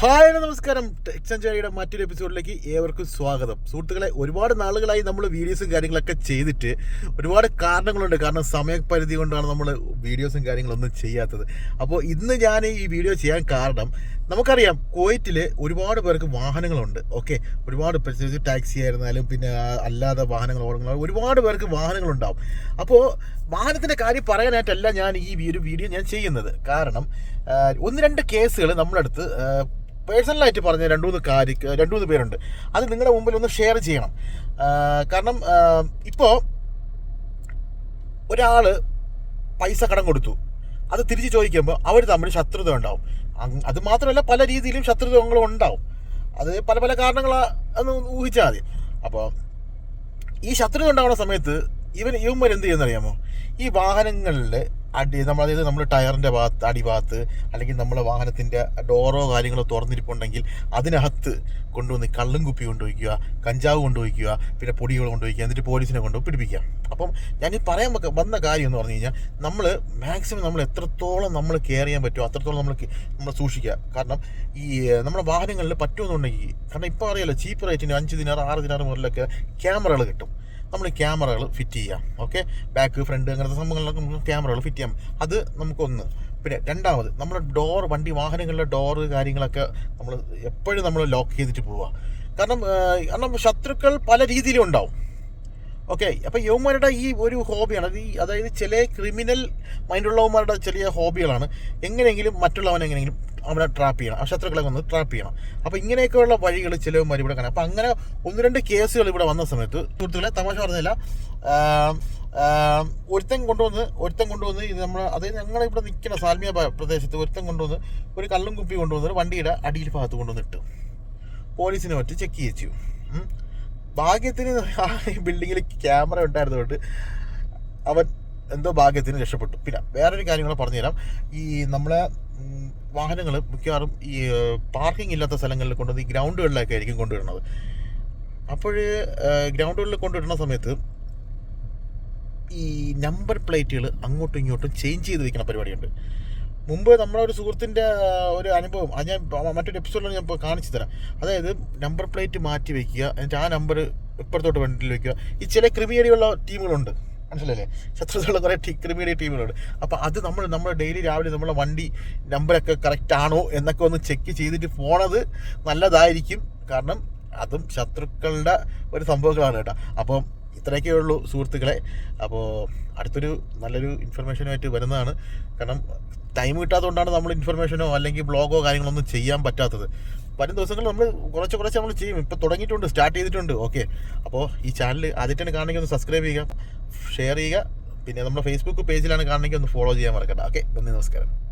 Hi നമസ്കാരം. ടെക്സഞ്ചാരിയുടെ മറ്റൊരു എപ്പിസോഡിലേക്ക് ഏവർക്കും സ്വാഗതം. സുഹൃത്തുക്കളെ ഒരുപാട് നാളുകളായി നമ്മൾ വീഡിയോസും കാര്യങ്ങളൊക്കെ ചെയ്തിട്ട് ഒരുപാട് കാരണങ്ങളുണ്ട്. കാരണം സമയപരിധി കൊണ്ടാണ് നമ്മൾ വീഡിയോസും കാര്യങ്ങളൊന്നും ചെയ്യാത്തത്. അപ്പോൾ ഇന്ന് ഞാൻ ഈ വീഡിയോ ചെയ്യാൻ കാരണം നമുക്കറിയാം കുവൈറ്റിൽ ഒരുപാട് പേർക്ക് വാഹനങ്ങളുണ്ട്. ഓക്കെ ഒരുപാട് പ്രത്യേകിച്ച് ടാക്സി ആയിരുന്നാലും പിന്നെ അല്ലാതെ വാഹനങ്ങൾ ഓടുന്ന ഒരുപാട് പേർക്ക് വാഹനങ്ങളുണ്ടാവും. അപ്പോൾ വാഹനത്തിന്റെ കാര്യം പറയാനായിട്ടല്ല ഞാൻ ഈ ഒരു വീഡിയോ ഞാൻ ചെയ്യുന്നത്. കാരണം ഒന്ന് രണ്ട് കേസുകൾ നമ്മുടെ അടുത്ത് പേഴ്സണലായിട്ട് പറഞ്ഞ രണ്ട് മൂന്ന് കാര്യ രണ്ട് മൂന്ന് പേരുണ്ട്. അത് നിങ്ങളുടെ മുമ്പിൽ ഒന്ന് ഷെയർ ചെയ്യണം. കാരണം ഇപ്പോൾ ഒരാൾ പൈസ കടം കൊടുത്തു. അത് തിരിച്ച് ചോദിക്കുമ്പോൾ അവർ തമ്മിൽ ശത്രുത ഉണ്ടാവും. അത് മാത്രമല്ല പല രീതിയിലും ശത്രുതങ്ങളും ഉണ്ടാവും. അത് പല പല കാരണങ്ങളാന്ന് ഊഹിച്ചാൽ മതി. അപ്പോൾ ഈ ശത്രുത ഉണ്ടാവുന്ന സമയത്ത് ഇവൻ ഇവന്മാർ എന്ത് ചെയ്യുന്നറിയാമോ? ഈ വാഹനങ്ങളിൽ അടി നമ്മൾ അതായത് നമ്മൾ ടയറിന്റെ ഭാഗത്ത് അടിഭാഗത്ത് അല്ലെങ്കിൽ നമ്മളെ വാഹനത്തിന്റെ ഡോറോ കാര്യങ്ങളോ തുറന്നിരിപ്പുണ്ടെങ്കിൽ അതിനകത്ത് കൊണ്ടുവന്ന് കള്ളും കുപ്പി കൊണ്ടുപോയിക്കുക കഞ്ചാവ് കൊണ്ടുപോയിക്കുക പിന്നെ പൊടികൾ കൊണ്ടുപോയിക്കുക എന്നിട്ട് പോലീസിനെ കൊണ്ട് പിടിപ്പിക്കുക. അപ്പം ഞാൻ ഈ പറയാൻ വന്ന കാര്യം എന്ന് പറഞ്ഞു കഴിഞ്ഞാൽ നമ്മൾ മാക്സിമം നമ്മൾ എത്രത്തോളം നമ്മൾ കെയർ ചെയ്യാൻ പറ്റുമോ അത്രത്തോളം നമ്മൾ നമ്മൾ സൂക്ഷിക്കുക. കാരണം ഈ നമ്മുടെ വാഹനങ്ങളിൽ പറ്റുമെന്നുണ്ടെങ്കിൽ കാരണം ഇപ്പോൾ അറിയാലോ ചീപ്പ് റേറ്റിന് അഞ്ച് ദിനാറ് ആറ് ദിനാറ് മുതലൊക്കെ ക്യാമറകൾ കിട്ടും. നമ്മൾ ക്യാമറകൾ ഫിറ്റ് ചെയ്യാം ഓക്കെ ബാക്ക് ഫ്രണ്ട് അങ്ങനത്തെ സംഭവങ്ങളിലൊക്കെ നമുക്ക് ക്യാമറകൾ ഫിറ്റ് ചെയ്യാം. അത് നമുക്കൊന്ന് പിന്നെ രണ്ടാമത് നമ്മുടെ ഡോർ വണ്ടി വാഹനങ്ങളുടെ ഡോർ കാര്യങ്ങളൊക്കെ നമ്മൾ എപ്പോഴും നമ്മൾ ലോക്ക് ചെയ്തിട്ട് പോവുക. കാരണം കാരണം ശത്രുക്കൾ പല രീതിയിലും ഉണ്ടാവും ഓക്കെ അപ്പോൾ യൗമാരുടെ ഈ ഒരു ഹോബിയാണ് അത് ഈ അതായത് ചില ക്രിമിനൽ മൈൻഡുള്ളവന്മാരുടെ ചെറിയ ഹോബികളാണ് എങ്ങനെയെങ്കിലും മറ്റുള്ളവനെ എങ്ങനെയെങ്കിലും അവനെ ട്രാപ്പ് ചെയ്യണം. ആ ശത്രുക്കളെ ഒന്ന് ട്രാപ്പ് ചെയ്യണം. അപ്പോൾ ഇങ്ങനെയൊക്കെയുള്ള വഴികൾ ചിലവന്മാർ ഇവിടെ കാണാം. അപ്പം അങ്ങനെ ഒന്ന് രണ്ട് കേസുകൾ ഇവിടെ വന്ന സമയത്ത് സുഹൃത്തുക്കളെ തമാശ പറഞ്ഞില്ല ഒരുത്തൻ കൊണ്ടുവന്ന് ഒരുത്തൻ കൊണ്ടുവന്ന് ഇത് നമ്മൾ അതായത് ഞങ്ങൾ ഇവിടെ നിൽക്കുന്ന സാൽമിയ പ്രദേശത്ത് ഒരുത്തൻ കൊണ്ടുവന്ന് ഒരു കള്ളും കുപ്പി കൊണ്ടുവന്ന് വണ്ടിയുടെ അടിയിൽ ഭാഗത്ത് കൊണ്ടുവന്നിട്ട്. പോലീസിനെ പറ്റി ചെക്ക് ചെയ്യിച്ചു. ഭാഗ്യത്തിന് ബിൽഡിങ്ങിൽ ക്യാമറ ഉണ്ടായിരുന്നതുകൊണ്ട് അവൻ എന്തോ ഭാഗ്യത്തിന് രക്ഷപ്പെട്ടു. പിന്നെ വേറൊരു കാര്യങ്ങൾ പറഞ്ഞുതരാം. ഈ നമ്മളെ വാഹനങ്ങൾ മിക്കവാറും ഈ പാർക്കിംഗ് ഇല്ലാത്ത സ്ഥലങ്ങളിൽ കൊണ്ടുവന്ന് ഈ ഗ്രൗണ്ടുകളിലൊക്കെ ആയിരിക്കും കൊണ്ടുവരുന്നത്. അപ്പോൾ ഗ്രൗണ്ടുകളിൽ കൊണ്ടുവരുന്ന സമയത്ത് ഈ നമ്പർ പ്ലേറ്റുകൾ അങ്ങോട്ടും ഇങ്ങോട്ടും ചേഞ്ച് ചെയ്ത് വയ്ക്കുന്ന പരിപാടിയുണ്ട്. മുമ്പ് നമ്മളെ ഒരു സുഹൃത്തിന്റെ ഒരു അനുഭവം അത് ഞാൻ മറ്റൊരു എപ്പിസോഡിൽ ഞാൻ ഇപ്പോൾ കാണിച്ചു തരാം. അതായത് നമ്പർ പ്ലേറ്റ് മാറ്റി വയ്ക്കുക എന്നിട്ട് ആ നമ്പർ ഇപ്പുറത്തോട്ട് വണ്ടിയിൽ വയ്ക്കുക ഈ ചില ക്രിമിനലിയുള്ള ടീമുകളുണ്ട്. മനസ്സിലല്ലേ ശത്രുതയുള്ള കുറേ ടീ ക്രിമിനൽ ടീമുകളുണ്ട് അപ്പോൾ അത് നമ്മൾ നമ്മൾ ഡെയിലി രാവിലെ നമ്മളെ വണ്ടി നമ്പറൊക്കെ കറക്റ്റ് ആണോ എന്നൊക്കെ ഒന്ന് ചെക്ക് ചെയ്തിട്ട് പോണത് നല്ലതായിരിക്കും. കാരണം അതും ശത്രുക്കളുടെ ഒരു സംഭവങ്ങളാണ് കേട്ടോ. അപ്പം ഇത്രയൊക്കെ ഉള്ളൂ സുഹൃത്തുക്കളെ. അപ്പോൾ അടുത്തൊരു നല്ലൊരു ഇൻഫർമേഷനുമായിട്ട് വരുന്നതാണ്. കാരണം ടൈം കിട്ടാത്തതുകൊണ്ടാണ് നമ്മൾ ഇൻഫർമേഷനോ അല്ലെങ്കിൽ ബ്ലോഗോ കാര്യങ്ങളൊന്നും ചെയ്യാൻ പറ്റാത്തത്. വരും ദിവസങ്ങളിൽ നമ്മൾ കുറച്ച് കുറച്ച് നമ്മൾ ചെയ്യും. ഇപ്പോൾ തുടങ്ങിയിട്ടുണ്ട് സ്റ്റാർട്ട് ചെയ്തിട്ടുണ്ട്. ഓക്കെ അപ്പോൾ ഈ ചാനൽ ആദ്യമായിട്ടാണ് കാണണമെങ്കിൽ ഒന്ന് സബ്സ്ക്രൈബ് ചെയ്യുക. ഷെയർ ചെയ്യുക. പിന്നെ നമ്മുടെ ഫേസ്ബുക്ക് പേജിലാണ് കാണണമെങ്കിൽ ഒന്ന് ഫോളോ ചെയ്യാൻ മറക്കണ്ട. ഓക്കെ നന്ദി നമസ്കാരം.